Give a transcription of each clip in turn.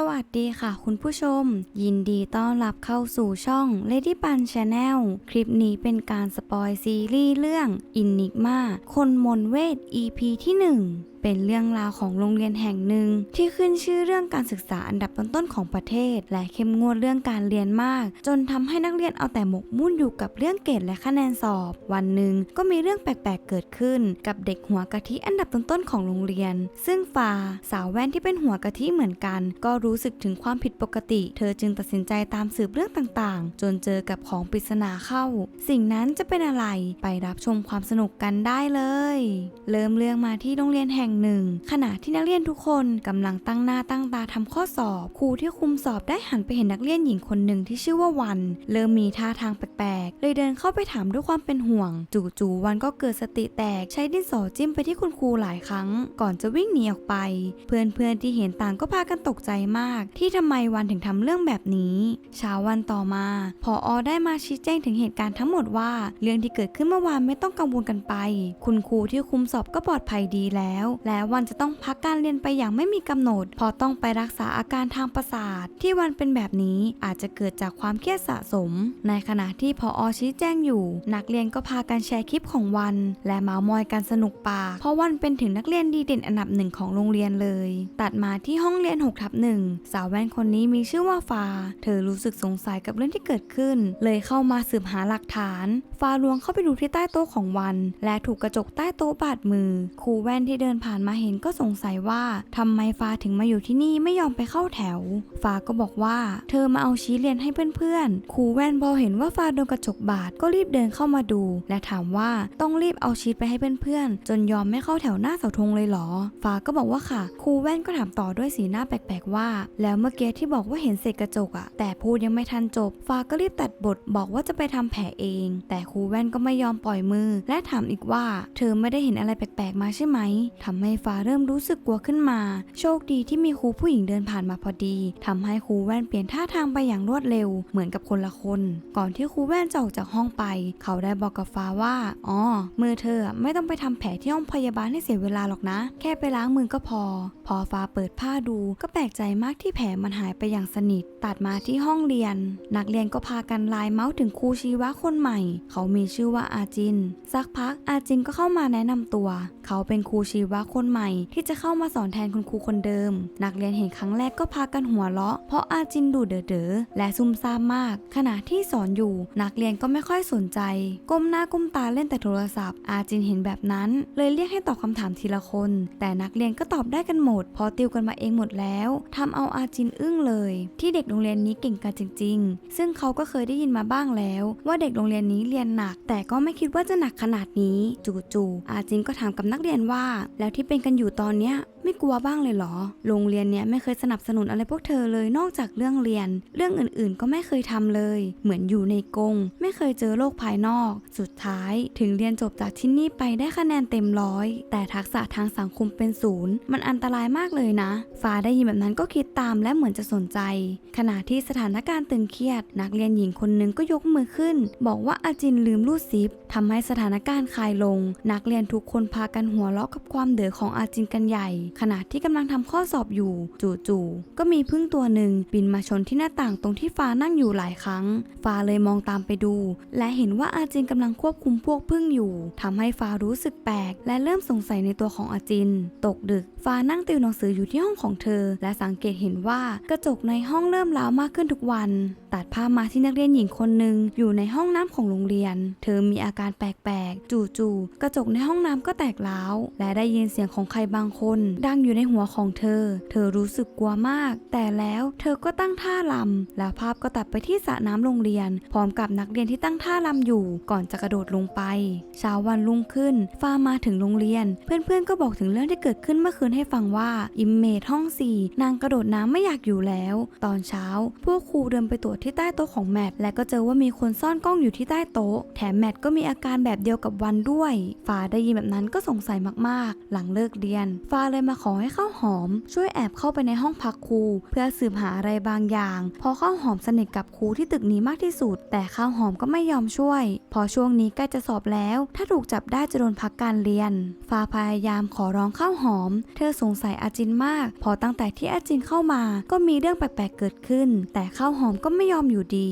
สวัสดีค่ะคุณผู้ชม ยินดีต้อนรับเข้าสู่ช่อง Lady Pan Channel คลิปนี้เป็นการสปอยซีรีส์เรื่อง Enigma คนมนเวท EP ที่ 1 เป็นเรื่องราวของโรงเรียนแห่งหนึ่ง ที่ขึ้นชื่อเรื่องการศึกษาอันดับต้นๆของประเทศ และเข้มงวดเรื่องการเรียนมาก จนทำให้นักเรียนเอาแต่หมกมุ่นอยู่กับเรื่องเกรดและคะแนนสอบ วันหนึ่งก็มีเรื่องแปลกๆเกิดขึ้น กับเด็กหัวกะทิอันดับต้นๆของโรงเรียน ซึ่งฟ้าสาวแว่นที่เป็นหัวกะทิเหมือนกัน ก็รู้สึกถึงความผิดปกติ เธอจึงตัดสินใจตามสืบเรื่องต่างๆ จนเจอกับของปริศนาเข้า สิ่งนั้นจะเป็นอะไรไปรับชมความสนุกกันได้เลย เริ่มเรื่องมาที่โรงเรียนแห่งหนึ่ง ขณะที่นักเรียนทุกคนกำลังตั้งหน้าตั้งตาทำข้อสอบ ครูที่คุมสอบได้หันไปเห็นนักเรียนหญิงคนหนึ่งที่ชื่อว่าวัน เริ่มมีท่าทางแปลกๆ เลยเดินเข้าไปถามด้วยความเป็นห่วง จู่ๆวันก็เกิดสติแตกใช้ดินสอจิ้มไปที่คุณครูหลายครั้ง ก่อนจะวิ่งหนีออกไป เพื่อนๆที่เห็นต่างก็พากันตกใจมาก ที่ทำไมวันถึงทำเรื่องแบบนี้เช้าวันต่อมาพออได้มาชี้แจงถึงเหตุการณ์ทั้งหมดว่า เรื่องที่เกิดขึ้นเมื่อวานไม่ต้องกังวลกันไป คุณครูที่คุมสอบก็ปลอดภัยดีแล้วและวันจะต้องพักการเรียนไปอย่างไม่มีกำหนดเพอต้องไปรักษาอาการทางประสาท ที่วันเป็นแบบนี้อาจจะเกิดจากความเครียดสะสม ในขณะที่พออชี้แจงอยู่ นักเรียนก็พากันแชร์คลิปของวัน และเมาส์มอยกันสนุกปากเพราะวันเป็นถึงนักเรียนดีเด่นอันดับหนึ่งของโรงเรียนเลย ตัดมาที่ห้องเรียน6ทับหนึ่งสาวแว่นคนนี้มีชื่อว่าฟ้า เธอรู้สึกสงสัยกับเรื่องที่เกิดขึ้น เลยเข้ามาสืบหาหลักฐานฟ้าลวงเข้าไปดูที่ใต้โต๊ะของวัน และถูกกระจกใต้โต๊ะบาดมือครูแว่นที่เดินผ่านมาเห็นก็สงสัยว่าทำไมฟ้าถึงมาอยู่ที่นี่ไม่ยอมไปเข้าแถว ฟ้าก็บอกว่าเธอมาเอาชี้เรียนให้เพื่อนๆครูแว่นพอเห็นว่าฟ้าโดนกระจกบาดก็รีบเดินเข้ามาดู และถามว่าต้องรีบเอาชีทไปให้เพื่อนๆจนยอมไม่เข้าแถวหน้าเสาธงเลยเหรอ ฟ้าก็บอกว่าค่ะ ครูแว่นก็ถามต่อด้วยสีหน้าแปลกๆว่า แล้วเมื่อกี้ที่บอกว่าเห็นเศษกระจกอะแต่พูดยังไม่ทันจบ ฟ้าก็รีบตัดบทบอกว่าจะไปทำแผลเอง แต่ครูแว่นก็ไม่ยอมปล่อยมือ และถามอีกว่า เธอไม่ได้เห็นอะไรแปลกๆมาใช่ไหมทำให้ฟ้าเริ่มรู้สึกกลัวขึ้นมา โชคดีที่มีครูผู้หญิงเดินผ่านมาพอดีทำให้ครูแว่นเปลี่ยนท่าทางไปอย่างรวดเร็ว เหมือนกับคนละคน ก่อนที่ครูแว่นจะออกจากห้องไป เขาได้บอกกับฟ้าว่า อ๋อ มือเธอไม่ต้องไปทำแผลที่ห้องพยาบาลให้เสียเวลาหรอกนะ แค่ไปล้างมือก็พอ พอฟ้าเปิดผ้าดูก็แปลกใจมากที่แผลมันหายไปอย่างสนิท ตัดมาที่ห้องเรียน นักเรียนก็พากันไลน์เมาส์ถึงครูชีวะคนใหม่ เขามีชื่อว่าอาจิน สักพักอาจินก็เข้ามาแนะนำตัว เขาเป็นครูชีวะคนใหม่ ที่จะเข้ามาสอนแทนคุณครูคนเดิม นักเรียนเห็นครั้งแรกก็พากันหัวเราะ เพราะอาจินดูเด๋อๆและซุ่มซ่ามมาก ขณะที่สอนอยู่ นักเรียนก็ไม่ค่อยสนใจ ก้มหน้าก้มตาเล่นแต่โทรศัพท์ อาจินเห็นแบบนั้น เลยเรียกให้ตอบคำถามทีละคน แต่นักเรียนก็ตอบได้กันหมดเพอติวกันมาเองหมดแล้วทำเอาอาจินอึ้งเลย ที่เด็กโรงเรียนนี้เก่งกันจริง ๆ ซึ่งเขาก็เคยได้ยินมาบ้างแล้ว ว่าเด็กโรงเรียนนี้เรียนหนัก แต่ก็ไม่คิดว่าจะหนักขนาดนี้ จู่ๆอาจินก็ถามกับนักเรียนว่าแล้วที่เป็นกันอยู่ตอนเนี้ย ไม่กลัวบ้างเลยเหรอ โรงเรียนเนี้ยไม่เคยสนับสนุนอะไรพวกเธอเลยนอกจากเรื่องเรียน เรื่องอื่นๆก็ไม่เคยทำเลย เหมือนอยู่ในกรงไม่เคยเจอโลกภายนอก สุดท้ายถึงเรียนจบจากที่นี่ไปได้คะแนนเต็มร้อย แต่ทักษะทางสังคมเป็นศูนย์มันอันตรายมากเลยนะฟ้าได้ยินแบบนั้นก็คิดตามและเหมือนจะสนใจ ขณะที่สถานการณ์ตึงเครียด นักเรียนหญิงคนหนึ่งก็ยกมือขึ้น บอกว่าอาจินลืมรูดซิปทำให้สถานการณ์คลายลง นักเรียนทุกคนพากันหัวเราะกับความเดือดของอาจินกันใหญ่ขณะที่กำลังทำข้อสอบอยู่ จู่ๆก็มีพึ่งตัวหนึ่งบินมาชนที่หน้าต่างตรงที่ฟ้านั่งอยู่หลายครั้ง ฟ้าเลยมองตามไปดู และเห็นว่าอาจินกำลังควบคุมพวกพึ่งอยู่ทำให้ฟ้ารู้สึกแปลก และเริ่มสงสัยในตัวของอาจิน ตกดึก ฟ้านั่งติวหนังสืออยู่ที่ห้องของเธอ และสังเกตเห็นว่ากระจกในห้องเริ่มร้าวมากขึ้นทุกวัน ตัดภาพมาที่นักเรียนหญิงคนหนึ่งอยู่ในห้องน้ำของโรงเรียน เธอมีอาการแปลกๆ จู่ๆกระจกในห้องน้ำก็แตกร้าว และได้ยินเสียงของใครบางคนดังอยู่ในหัวของเธอ เธอรู้สึกกลัวมาก แต่แล้วเธอก็ตั้งท่าลำแล้วภาพก็ตัดไปที่สระน้ำโรงเรียน พร้อมกับนักเรียนที่ตั้งท่าลำอยู่ ก่อนจะกระโดดลงไปเช้าวันรุ่งขึ้น ฟ้ามาถึงโรงเรียน เพื่อนๆก็บอกถึงเรื่องที่เกิดขึ้นเมื่อคืนให้ฟังว่าอิมเมจห้องสี่นางกระโดดน้ำไม่อยากอยู่แล้ว ตอนเช้า พวกครูเดินไปตรวจที่ใต้โต๊ะของแมทและก็เจอว่ามีคนซ่อนกล้องอยู่ที่ใต้โต๊ะ แถมแมทก็มีอาการแบบเดียวกับวันด้วย ฟ้าได้ยินแบบนั้นก็สงสัยมากๆ หลังเลิกเรียน ฟ้าเลยมาขอให้ข้าวหอม ช่วยแอบเข้าไปในห้องพักครู เพื่อสืบหาอะไรบางอย่างพอข้าวหอมสนิทกับครูที่ตึกนี้มากที่สุด แต่ข้าวหอมก็ไม่ยอมช่วย พอช่วงนี้ใกล้จะสอบแล้ว ถ้าถูกจับได้จะโดนพักการเรียน ฟ้าพยายามขอร้องข้าวหอม เธอสงสัยอาจินมาก พอตั้งแต่ที่อาจินเข้ามา ก็มีเรื่องแปลกๆเกิดขึ้น แต่ข้าวหอมก็ไม่ยอมอยู่ดี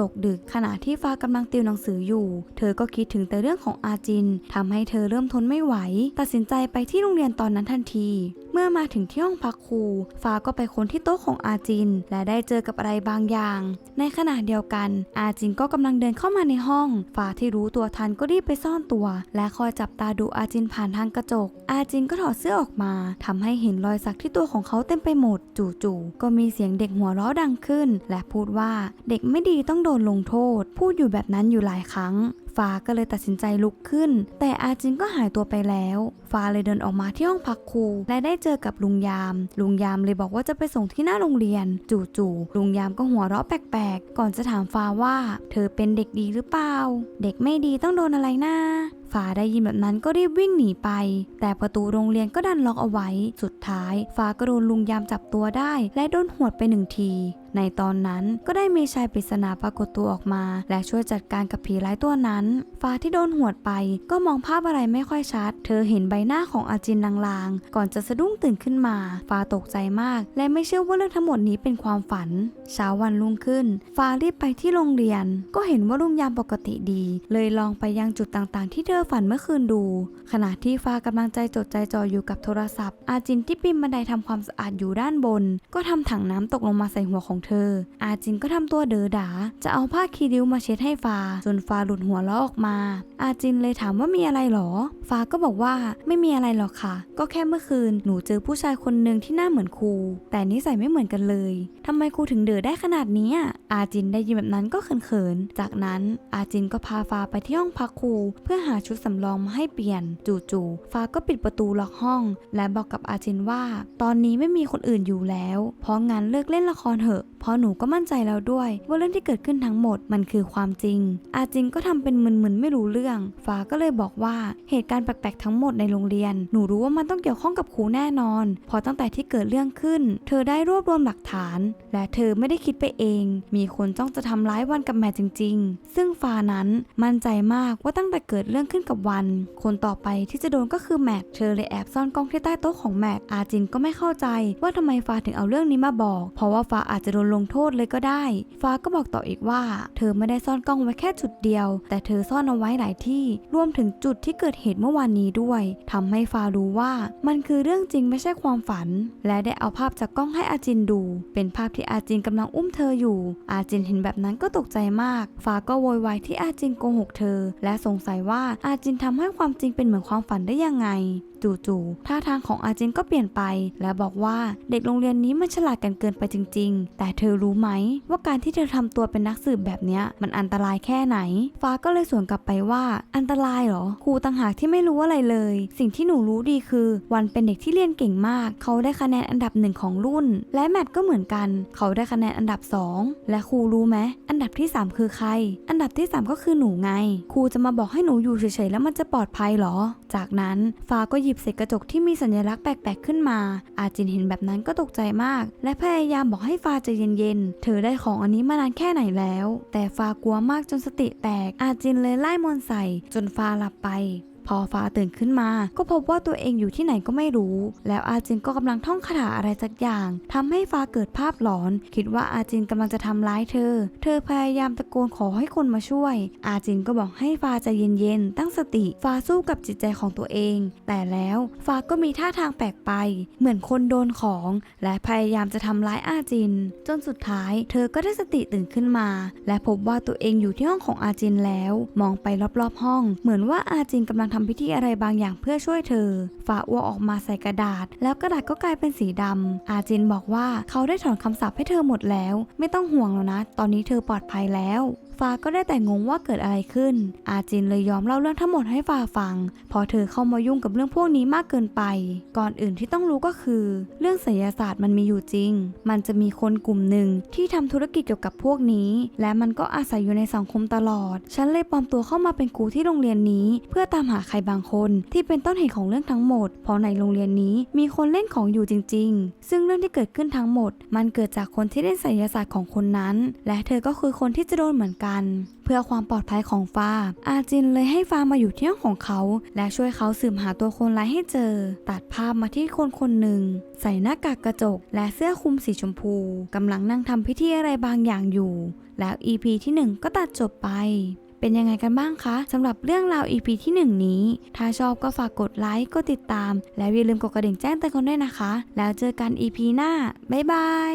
ตกดึกขณะที่ฟ้ากำลังติวหนังสืออยู่ เธอก็คิดถึงแต่เรื่องของอาจินทำให้เธอเริ่มทนไม่ไหว ตัดสินใจไปที่โรงเรียนตอนนั้นทันที เมื่อมาถึงที่ห้องพักครูฟ้าก็ไปค้นที่โต๊ะของอาจิน และได้เจอกับอะไรบางอย่าง ในขณะเดียวกัน อาจินก็กำลังเดินเข้ามาในห้อง ฟ้าที่รู้ตัวทันก็รีบไปซ่อนตัว และคอยจับตาดูอาจินผ่านทางกระจก อาจินก็ถอดเสื้อออกมาทำให้เห็นรอยสักที่ตัวของเขาเต็มไปหมด จู่ๆก็มีเสียงเด็กหัวเราะดังขึ้น และพูดว่าเด็กไม่ดีต้องโดนลงโทษ พูดอยู่แบบนั้นอยู่หลายครั้ง ฟ้าก็เลยตัดสินใจลุกขึ้น แต่อาจินก็หายตัวไปแล้ว ฟ้าเลยเดินออกมาที่ห้องพักครู และได้เจอกับลุงยาม ลุงยามเลยบอกว่าจะไปส่งที่หน้าโรงเรียน จู่ๆลุงยามก็หัวเราะแปลกๆ ก่อนจะถามฟ้าว่า เธอเป็นเด็กดีหรือเปล่า เด็กไม่ดีต้องโดนอะไรนะฟ้าได้ยินแบบนั้นก็รีบวิ่งหนีไป แต่ประตูโรงเรียนก็ดันล็อกเอาไว้ สุดท้าย ฟ้าก็โดนลุงยามจับตัวได้ และโดนหวดไปหนึ่งที ในตอนนั้นก็ได้มีชายปริศนาปรากฏตัวออกมา และช่วยจัดการกับผีร้ายตัวนั้น ฟ้าที่โดนหวดไป ก็มองภาพอะไรไม่ค่อยชัด เธอเห็นใบหน้าของอาจินลางๆ ก่อนจะสะดุ้งตื่นขึ้นมา ฟ้าตกใจมาก และไม่เชื่อว่าเรื่องทั้งหมดนี้เป็นความฝัน เช้าวันรุ่งขึ้น ฟ้ารีบไปที่โรงเรียน ก็เห็นว่าลุงยามปกติดี เลยลองไปยังจุดต่างๆ ที่เธอฝันเมื่อคืนดู ขณะที่ฟ้ากำลังใจจดใจจ่ออยู่กับโทรศัพท์ อาจินที่ปีนบันไดทำความสะอาดอยู่ด้านบน ก็ทำถังน้ำตกลงมาใส่หัวของเธอ อาจินก็ทำตัวเด๋อดาจะเอาผ้าคีริ้วมาเช็ดให้ฟ้าจนฟ้าหลุดหัวล้อออกมา อาจินเลยถามว่ามีอะไรหรอฟ้าก็บอกว่าไม่มีอะไรหรอกค่ะ ก็แค่เมื่อคืนหนูเจอผู้ชายคนหนึ่งที่หน้าเหมือนครู แต่นิสัยไม่เหมือนกันเลยทำไมครูถึงเด๋อได้ขนาดนี้อาจินได้ยินแบบนั้นก็เขินๆจากนั้นอาจินก็พาฟ้าไปที่ห้องพักครู เพื่อหาชุดสำรองมาให้เปลี่ยน จู่ๆฟ้าก็ปิดประตูล็อกห้อง และบอกกับอาจินว่า ตอนนี้ไม่มีคนอื่นอยู่แล้ว เพราะงั้นเลิกเล่นละครเถอะ เพราะหนูก็มั่นใจแล้วด้วย ว่าเรื่องที่เกิดขึ้นทั้งหมดมันคือความจริง อาจินก็ทำเป็นมึนๆไม่รู้เรื่อง ฟ้าก็เลยบอกว่าเหตุการณ์แปลกๆทั้งหมดในโรงเรียน หนูรู้ว่ามันต้องเกี่ยวข้องกับครูแน่นอน พอตั้งแต่ที่เกิดเรื่องขึ้น เธอได้รวบรวมหลักฐาน และเธอไม่ได้คิดไปเอง มีคนจ้องจะทำร้ายวันกับแม่จริง ๆ ซึ่งฟ้านั้นมั่นใจมากว่าตั้งแต่เกิดเรื่องขึ้นกับวัน คนต่อไปที่จะโดนก็คือแมทเธอเลยแอบซ่อนกล้องที่ใต้โต๊ะของแมทอาจินก็ไม่เข้าใจ ว่าทำไมฟ้าถึงเอาเรื่องนี้มาบอก เพราะว่าฟ้าอาจจะโดนลงโทษเลยก็ได้ ฟ้าก็บอกต่ออีกว่า เธอไม่ได้ซ่อนกล้องไว้แค่จุดเดียว แต่เธอซ่อนเอาไว้หลายที่รวมถึงจุดที่เกิดเหตุเมื่อวานนี้ด้วยทำให้ฟ้ารู้ว่ามันคือเรื่องจริงไม่ใช่ความฝัน และได้เอาภาพจากกล้องให้อาจินดู เป็นภาพที่อาจินกำลังอุ้มเธออยู่ อาจินเห็นแบบนั้นก็ตกใจมาก ฟ้าก็โวยวายที่อาจินโกหกเธอ และสงสัยว่าอาจินทำให้ความจริงเป็นเหมือนความฝันได้ยังไงจู่ๆ ท่าทางของอาจินก็เปลี่ยนไป และบอกว่าเด็กโรงเรียนนี้มันฉลาดกันเกินไปจริง ๆ แต่เธธอรู้ไหม ว่าการที่เธอทำตัวเป็นนักสืบแบบเนี้ยมันอันตรายแค่ไหน ฟ้าก็เลยสวนกลับไปว่า อันตรายเหรอครูต่างหากที่ไม่รู้อะไรเลย สิ่งที่หนูรู้ดีคือ วันเป็นเด็กที่เรียนเก่งมาก เขาได้คะแนนอันดับหนึ่งของรุ่น และแมทก็เหมือนกัน เขาได้คะแนนอันดับสองและครูรู้ไหมอันดับที่สามคือใคร อันดับที่สามก็คือหนูไง ครูจะมาบอกให้หนูอยู่เฉยๆแล้วมันจะปลอดภัยเหรอ จากนั้นฟ้าก็หยิบเศษกระจกที่มีสัญลักษณ์แปลกๆขึ้นมา อาจินเห็นแบบนั้นก็ตกใจมาก และพยายามบอกให้ฟ้าใจเย็นๆ เธอได้ของอันนี้มานานแค่ไหนแล้ว แต่ฟ้ากลัวมากจนสติแตก อาจินเลยไล่มนใส่ จนฟ้าหลับไป พอฟ้าตื่นขึ้นมา ก็พบว่าตัวเองอยู่ที่ไหนก็ไม่รู้ แล้วอาจินก็กำลังท่องคาถาอะไรสักอย่างทำให้ฟ้าเกิดภาพหลอน คิดว่าอาจินกำลังจะทำร้ายเธอ เธอพยายามตะโกนขอให้คนมาช่วย อาจินก็บอกให้ฟ้าใจเย็นๆตั้งสติฟ้าสู้กับจิตใจของตัวเอง แต่แล้วฟ้าก็มีท่าทางแปลกไป เหมือนคนโดนของ และพยายามจะทำร้ายอาจิน จนสุดท้าย เธอก็ได้สติตื่นขึ้นมา และพบว่าตัวเองอยู่ที่ห้องของอาจินแล้ว มองไปรอบๆห้อง เหมือนว่าอาจินกำลังทำพิธีอะไรบางอย่างเพื่อช่วยเธอ ฝ่าอ้วกออกมาใส่กระดาษ แล้วกระดาษก็กลายเป็นสีดำ อาจินบอกว่าเขาได้ถอนคำสาปให้เธอหมดแล้ว ไม่ต้องห่วงแล้วนะ ตอนนี้เธอปลอดภัยแล้ว ฟ้าก็ได้แต่งงว่าเกิดอะไรขึ้น อาจินเลยยอมเล่าเรื่องทั้งหมดให้ฟ้าฟัง พอเธอเข้ามายุ่งกับเรื่องพวกนี้มากเกินไป ก่อนอื่นที่ต้องรู้ก็คือ เรื่องไสยศาสตร์มันมีอยู่จริง มันจะมีคนกลุ่มหนึ่งที่ทำธุรกิจเกี่ยวกับพวกนี้ และมันก็อาศัยอยู่ในสังคมตลอด ฉันเลยปลอมตัวเข้ามาเป็นครูที่โรงเรียนนี้ เพื่อตามหาใครบางคนที่เป็นต้นเหตุของเรื่องทั้งหมด เพราะในโรงเรียนนี้มีคนเล่นของอยู่จริง ๆ ซึ่งเรื่องที่เกิดขึ้นทั้งหมด มันเกิดจากคนที่เล่นไสยศาสตร์ของคนนั้น และเธอก็คือคนที่จะโดนเหมือนกัน เพื่อความปลอดภัยของฟ้า อาจินเลยให้ฟ้ามาอยู่ที่ห้องของเขา และช่วยเขาสืบหาตัวคนร้ายให้เจอ ตัดภาพมาที่คนคนหนึ่ง ใส่หน้ากากกระจก และเสื้อคลุมสีชมพูกำลังนั่งทำพิธีอะไรบางอย่างอยู่ แล้ว EP ที่ 1 ก็ตัดจบไปเป็นยังไงกันบ้างคะสำหรับเรื่องราว EP ที่ 1 นี้ ถ้าชอบก็ฝากกดไลค์กดติดตาม และอย่าลืมกดกระดิ่งแจ้งเตือนกันด้วยนะคะ แล้วเจอกัน EP หน้า บ๊ายบาย